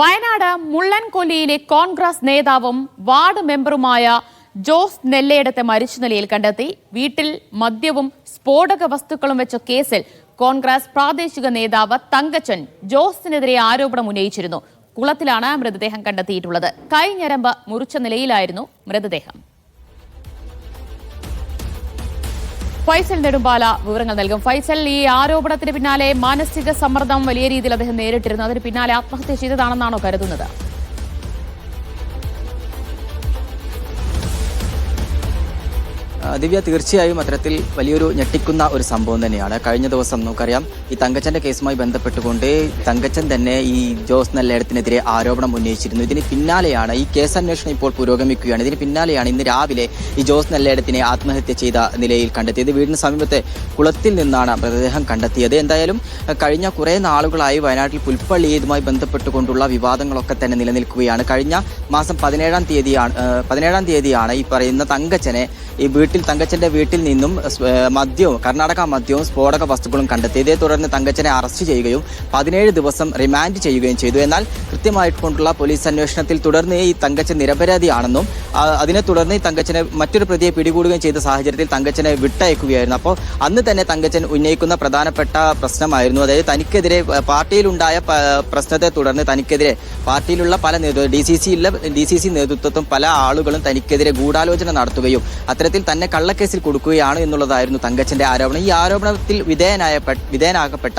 വയനാട് മുള്ളൻകൊല്ലിയിലെ കോൺഗ്രസ് നേതാവും വാർഡ് മെമ്പറുമായ ജോസ് നെല്ലയിടത്തെ മരിച്ച നിലയിൽ കണ്ടെത്തി. വീട്ടിൽ മദ്യവും സ്ഫോടക വസ്തുക്കളും വെച്ച കേസിൽ കോൺഗ്രസ് പ്രാദേശിക നേതാവ് തങ്കച്ചൻ ജോസിനെതിരെ ആരോപണം ഉന്നയിച്ചിരുന്നു. കുളത്തിലാണ് മൃതദേഹം കണ്ടെത്തിയിട്ടുള്ളത്. കൈഞ്ഞരമ്പ് മുറിച്ച നിലയിലായിരുന്നു മൃതദേഹം. ഫൈസൽ നെടുമ്പാല വിവരങ്ങൾ നൽകും. ഫൈസൽ ഈ ആരോപണത്തിന് പിന്നാലെ മാനസിക സമ്മർദ്ദം വലിയ രീതിയിൽ അദ്ദേഹം നേരിട്ടിരുന്നു. അതിന് പിന്നാലെ ആത്മഹത്യ ചെയ്തതാണെന്നാണോ കരുതുന്നത്? ദിവ്യ തീർച്ചയായും അത്തരത്തിൽ വലിയൊരു ഞെട്ടിക്കുന്ന ഒരു സംഭവം തന്നെയാണ്. കഴിഞ്ഞ ദിവസം നമുക്കറിയാം ഈ തങ്കച്ചന്റെ കേസുമായി ബന്ധപ്പെട്ടുകൊണ്ട് തങ്കച്ചൻ തന്നെ ഈ ജോസ് നെല്ലേടത്തിനെതിരെ ആരോപണം ഉന്നയിച്ചിരുന്നു. ഇതിന് പിന്നാലെയാണ് ഈ കേസ് അന്വേഷണം ഇപ്പോൾ പുരോഗമിക്കുകയാണ്. ഇതിന് പിന്നാലെയാണ് ഇന്ന് രാവിലെ ഈ ജോസ് നെല്ലേടത്തിനെ ആത്മഹത്യ ചെയ്ത നിലയിൽ കണ്ടെത്തിയത്. വീടിന് സമീപത്തെ കുളത്തിൽ നിന്നാണ് മൃതദേഹം കണ്ടെത്തിയത്. എന്തായാലും കഴിഞ്ഞ കുറേ നാളുകളായി വയനാട്ടിൽ പുൽപ്പള്ളി ഇതുമായി ബന്ധപ്പെട്ടുകൊണ്ടുള്ള വിവാദങ്ങളൊക്കെ തന്നെ നിലനിൽക്കുകയാണ്. കഴിഞ്ഞ മാസം പതിനേഴാം തീയതിയാണ് പതിനേഴാം തീയതിയാണ് ഈ പറയുന്ന തങ്കച്ചനെ ഈ വീട്ടിൽ തങ്കച്ചന്റെ വീട്ടിൽ നിന്നും മദ്യവും കർണാടക മദ്യവും സ്ഫോടക വസ്തുക്കളും കണ്ടെത്തി. ഇതേ തുടർന്ന് തങ്കച്ചനെ അറസ്റ്റ് ചെയ്യുകയും പതിനേഴ് ദിവസം റിമാൻഡ് ചെയ്യുകയും ചെയ്തു. എന്നാൽ കൃത്യമായിട്ടുള്ള പോലീസ് അന്വേഷണത്തിൽ തുടർന്ന് ഈ തങ്കച്ചൻ നിരപരാധിയാണെന്നും അതിനെ തുടർന്ന് തങ്കച്ചനെ മറ്റൊരു പ്രതിയെ പിടികൂടുകയും ചെയ്ത സാഹചര്യത്തിൽ തങ്കച്ചനെ വിട്ടയക്കുകയായിരുന്നു. അപ്പോൾ അന്ന് തന്നെ തങ്കച്ചൻ ഉന്നയിക്കുന്ന പ്രധാനപ്പെട്ട പ്രശ്നമായിരുന്നു. അതായത് തനിക്കെതിരെ പാർട്ടിയിലുണ്ടായ പ്രശ്നത്തെ തുടർന്ന് തനിക്കെതിരെ പാർട്ടിയിലുള്ള പല നേതൃത്വം ഡി സി സിയിലെ ഡി സി സി നേതൃത്വത്തും പല ആളുകളും തനിക്കെതിരെ ഗൂഢാലോചന നടത്തുകയും അത്തരത്തിൽ തന്നെ കള്ളക്കേസിൽ കൊടുക്കുകയാണ് എന്നുള്ളതായിരുന്നു തങ്കച്ചന്റെ ആരോപണം. ഈ ആരോപണത്തിൽ വിധേയനായ വിധേയനാകപ്പെട്ട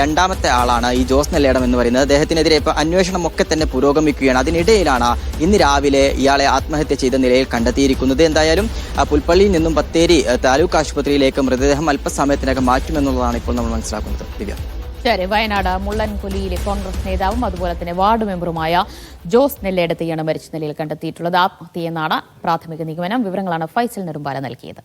രണ്ടാമത്തെ ആളാണ് ഈ ജോസ് നെല്ലേടം എന്ന് പറയുന്നത്. അദ്ദേഹത്തിനെതിരെ ഇപ്പോൾ അന്വേഷണം ഒക്കെ തന്നെ പുരോഗമിക്കുകയാണ്. അതിനിടയിലാണ് ഇന്ന് രാവിലെ ഇയാളെ ആത്മഹത്യ ചെയ്ത നിലയിൽ കണ്ടെത്തിയിരിക്കുന്നത്. എന്തായാലും പുൽപ്പള്ളിയിൽ നിന്നും ബത്തേരി താലൂക്ക് ആശുപത്രിയിലേക്ക് മൃതദേഹം അല്പസമയത്തിനകം മാറ്റുമെന്നുള്ളതാണ് ഇപ്പോൾ നമ്മൾ മനസ്സിലാക്കുന്നത്. ദിവ്യ. ശരി വയനാട് മുള്ളൻകുലിയിലെ കോൺഗ്രസ് നേതാവും അതുപോലെ തന്നെ വാർഡ് മെമ്പറുമായ ജോസ് നെല്ലേടത്തെയാണ് മരിച്ച നിലയിൽ കണ്ടെത്തിയിട്ടുള്ളത്. ആത്മഹത്യയെന്നാണ് പ്രാഥമിക നിഗമനം. വിവരങ്ങളാണ് ഫൈസൽ നെടുമ്പാല നൽകിയത്.